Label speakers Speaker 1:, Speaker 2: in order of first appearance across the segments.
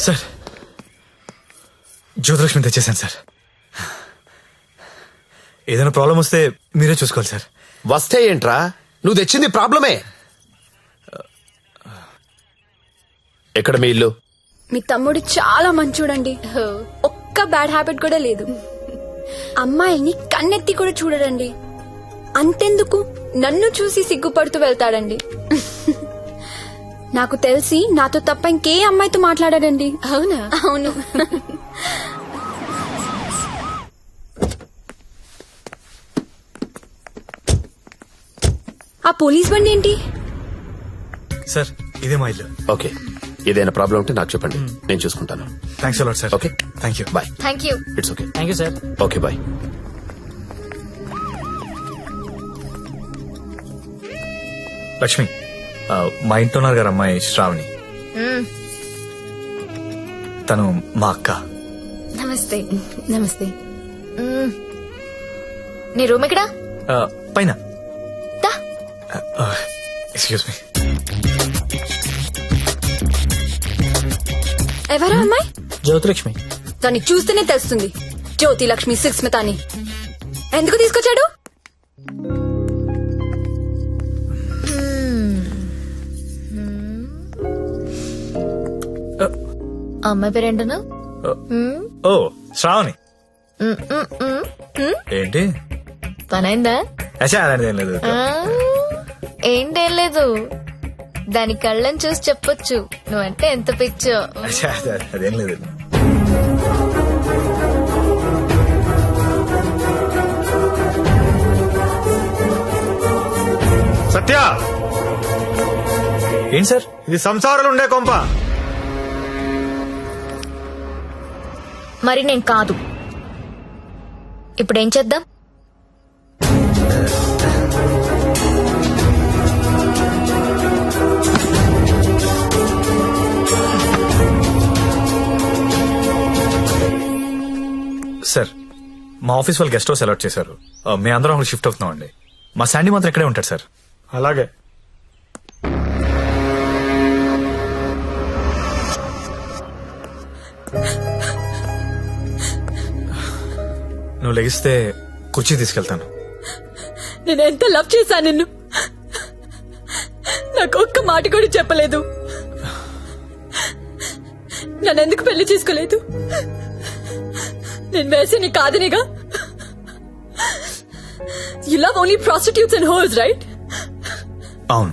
Speaker 1: Sir. Jyothilakshmi తెచ్చేసాను sir. ఏదైనా problem వస్తే మీరే చూసుకోవాలి సార్.
Speaker 2: వస్తే ఏంట్రా? నువ్వు తెచ్చింది ప్రాబ్లమే. ఎక్కడ మీ ఇల్లు?
Speaker 3: మీ తమ్ముడు చాలా మంచోడండి. ఒక్క బ్యాడ్ హ్యాబిట్ కూడా లేదు. అమ్మాయిల్ని కన్నెత్తి కూడా చూడడండి. అంతెందుకు? నన్ను చూసి సిగ్గుపడుతూ వెళ్తాడండి. నాకు తెలిసి నాతో తప్ప ఇంకే అమ్మాయితో మాట్లాడాడండి. అవునా? అవును. ఆ పోలీస్ బండి ఏంటి?
Speaker 1: సార్ ఇదే మా ఇల్లు.
Speaker 2: ఓకే. ఏదైనా ప్రాబ్లం ఉంటే నాకు చెప్పండి. నేను చూసుకుంటాను.
Speaker 1: Thanks a lot
Speaker 2: sir
Speaker 1: Okay. Thank
Speaker 2: you
Speaker 3: bye thank
Speaker 2: you it's
Speaker 4: okay thank you
Speaker 2: sir okay
Speaker 1: bye Lakshmi మా ఇంట్లో ఉన్నారు గారు అమ్మాయి శ్రావణి. తను మా అక్క.
Speaker 5: నమస్తే నమస్తే. మ్మ్. నీ రూమ్ ఎక్కడా?
Speaker 1: ఆ, పైన.
Speaker 5: దా.
Speaker 1: ఎక్స్క్యూజ్ మీ
Speaker 3: ఎవరా అమ్మాయి?
Speaker 4: జ్యోతిలక్ష్మి.
Speaker 3: దాన్ని చూస్తేనే తెలుస్తుంది. జ్యోతి లక్ష్మి సుస్మిత అని ఎందుకు తీసుకొచ్చాడు?
Speaker 5: ఆ అమ్మాయి పేరేంటను?
Speaker 1: ఓ శ్రావణి. ఏంటి?
Speaker 5: పనైందా
Speaker 1: అలాంటిది ఏం లేదు.
Speaker 5: ఆ, ఏంటేం లేదు. దాని కళ్ళని చూసి చెప్పొచ్చు. నువ్వంటే ఎంత పిచ్చో.
Speaker 1: అదే- అదేం లేదు.
Speaker 6: సత్య!
Speaker 1: ఏంటి సార్?
Speaker 6: ఇది సంసారాలు ఉండే కొంప.
Speaker 5: మరి నేను కాదు. ఇప్పుడు ఏం చేద్దాం?
Speaker 1: సార్ మా ఆఫీస్ వాళ్ళు గెస్ట్ హౌస్ అలాట్ చేశారు. ఆ, మేము అందరం అక్కడ షిఫ్ట్ అవుతున్నాం అండి మా శాండీ మాత్రం ఇక్కడే ఉంటాడు సార్.
Speaker 6: అలాగే.
Speaker 1: నువ్వు లెగిస్తే కుర్చీ తీసుకెళ్తాను.
Speaker 3: నేను ఎంత లవ్ చేశాను నిన్ను? నాకు ఒక్క మాట కూడా చెప్పలేదు. నన్ను ఎందుకు పెళ్ళి చేసుకోలేదు? నేను వేసే నీ కాదనిగా? You love only prostitutes and holes right
Speaker 1: అవును.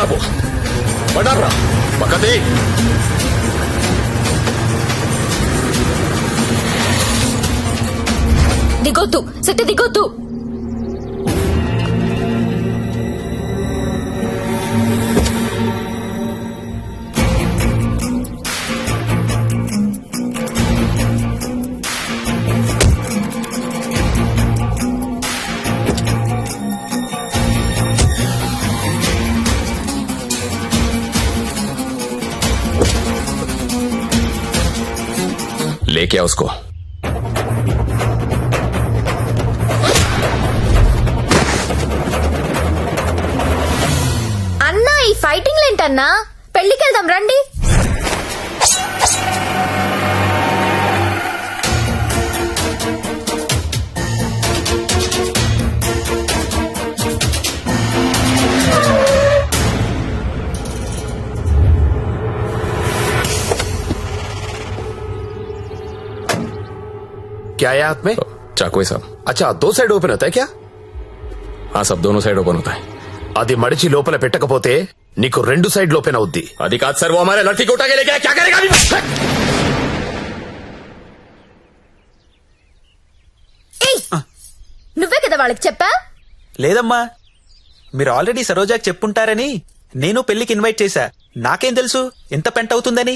Speaker 2: ఉన్నావు. పడర్రా పక్కదే.
Speaker 5: దిగొద్దు సత్య దిగొద్దు.
Speaker 2: लेके आओ उसको
Speaker 5: అన్నా ఈ ఫైటింగ్ ఏంటన్నా పెళ్లికి వెళ్దాం రండి
Speaker 2: क्या है हाथ में चाकू है साहब अच्छा दो సైడ్ ఓపెన్ అవుతాయి క్యా ఆ సబ్ దోనో సైడ్ ఓపెన్ అవుతాయి అది మడిచి లోపల పెట్టకపోతే నీకు రెండు సైడ్ ఓపెన్ అవుద్ది అది కాదు సార్ वो हमारे लड़की को उठा के लेके आया, क्या करेगा अभी?
Speaker 5: ఏయ్ నువ్వే కదా వాళ్ళకి చెప్పా
Speaker 4: లేదమ్మా మీరు ఆల్రెడీ సరోజాకి చెప్పుంటారని నేను పెళ్లికి ఇన్వైట్ చేశా నాకేం తెలుసు ఎంత పెంట అవుతుందని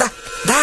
Speaker 7: దా దా.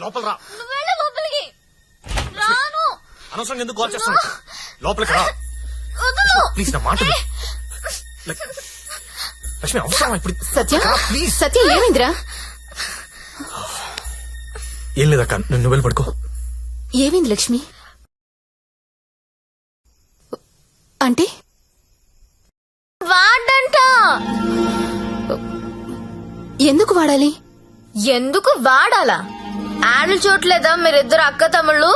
Speaker 1: లోపల రా.
Speaker 5: నువ్వెళ్ళ లోపలికి. రాను.
Speaker 1: అనవసరంగా ఎందుకు కాల్ చేస్తాను లోపలికి రా.
Speaker 5: వదలు.
Speaker 1: ప్లీజ్ నా మాట విను. లక్- లక్ష్మి అవసరం ఇప్పుడు?
Speaker 8: సత్య?
Speaker 1: ప్లీజ్.
Speaker 8: సత్య ఏమైందిరా?
Speaker 1: ఏం లేదక్క నువ్వు నువ్వు వెళ్ళి పడుకో.
Speaker 8: ఏమైంది లక్ష్మి? అంటే?
Speaker 5: వాడంట.
Speaker 8: ఎందుకు వాడాలి?
Speaker 5: ఎందుకు వాడాలా? యాడ్లు చూడలేదా మీరిద్దరు అక్క తమ్ముళ్ళు?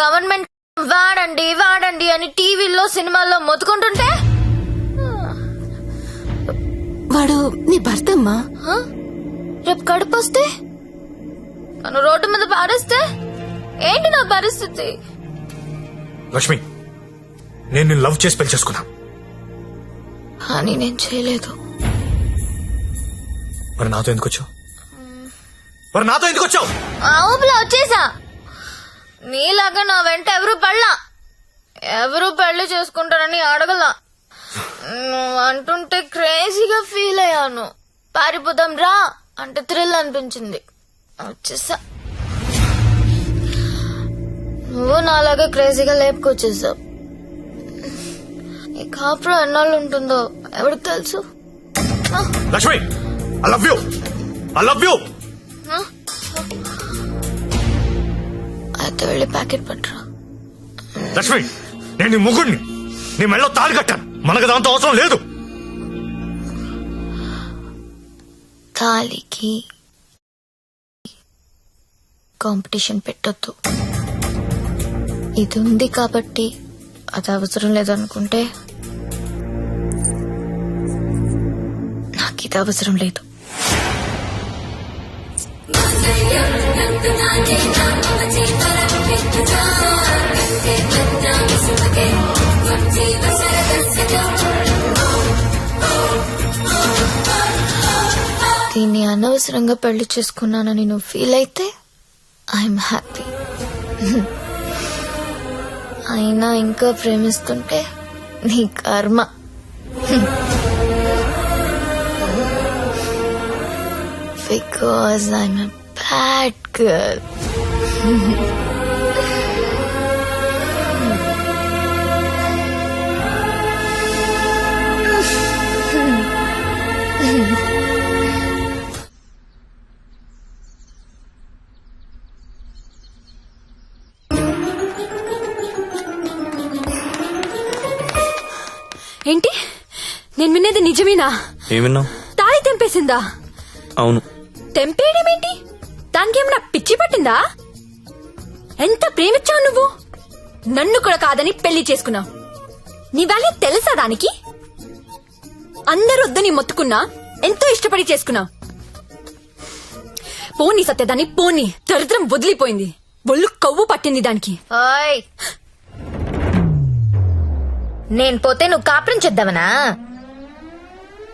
Speaker 5: గవర్నమెంట్ వాడండి వాడండి అని టీవీల్లో సినిమాల్లో మొత్తుకుంటుంటే?
Speaker 8: వాడు నీ భర్త అమ్మా
Speaker 5: హ? రేపు కడుపు వస్తే? నన్ను రోడ్డు మీద పారేస్తే? ఏంటి నా పరిస్థితి?
Speaker 1: లక్ష్మి నేను నిన్ను లవ్ చేసి పెళ్ళి చేసుకున్నా.
Speaker 5: కానీ నేను చేయలేదు.
Speaker 1: మరి నాతో ఎందుకు వచ్చావు? మరి నాతో ఎందుకు వచ్చావు?
Speaker 5: ఆ ఊపిలో వచ్చేసా. నీలాగా నా వెంట ఎవరు పడలా? ఎవరు పెళ్ళి చేసుకుంటారని అడగలా. నువ్వు అంటుంటే క్రేజీగా ఫీల్ అయ్యాను. పారిపోదాం రా అంటే థ్రిల్ అనిపించింది. వచ్చేసా. నువ్వు నాలాగే క్రేజీగా లేపుకొచ్చేసావు. ఈ కాపురం ఎన్నాళ్ళు ఉంటుందో ఎవరికి తెలుసు?
Speaker 1: Lakshmi I love you I love you
Speaker 5: అయితే వెళ్ళి ప్యాకెట్ పట్టరా.
Speaker 1: లక్ష్మి నేను నీ ముగ్గుడిని నీ మెళ్ళో తాళి కట్టాను. మనకు దాంతో అవసరం లేదు.
Speaker 5: తాలికి కాంపిటీషన్ పెట్టొద్దు. ఇది ఉంది కాబట్టి అది అవసరం లేదనుకుంటే నాకు ఇది అవసరం లేదు. దీన్ని అనవసరంగా పెళ్ళి చేసుకున్నానని నువ్వు ఫీల్ అయితే ఐఎమ్ హ్యాపీ అయినా ఇంకా ప్రేమిస్తుంటే నీ కర్మ. Because I'm a bad girl
Speaker 3: ఏంటి వినేది నిజమేనా
Speaker 4: ఏమిన్నావు
Speaker 3: తాళి తెంపేసిందా?
Speaker 4: అవును.
Speaker 3: తెంపేయడమేంటి? దానికి ఏమన్నా పిచ్చి పట్టిందా? ఎంత ప్రేమించావు నువ్వు? నన్ను కూడా కాదని పెళ్ళి చేసుకున్నావు నీ వాల్యూ తెలుసా దానికి? అందరూ వద్దని మొత్తుకున్నా ఎంతో ఇష్టపడి చేసుకున్నావు పోనీ సత్యదాన్ని పోనీ. దరిద్రం వదిలిపోయింది. ఒళ్ళు కొవ్వు పట్టింది దానికి.
Speaker 5: ఓయ్! నేను పోతే నువ్వు కాపురం చేద్దామనా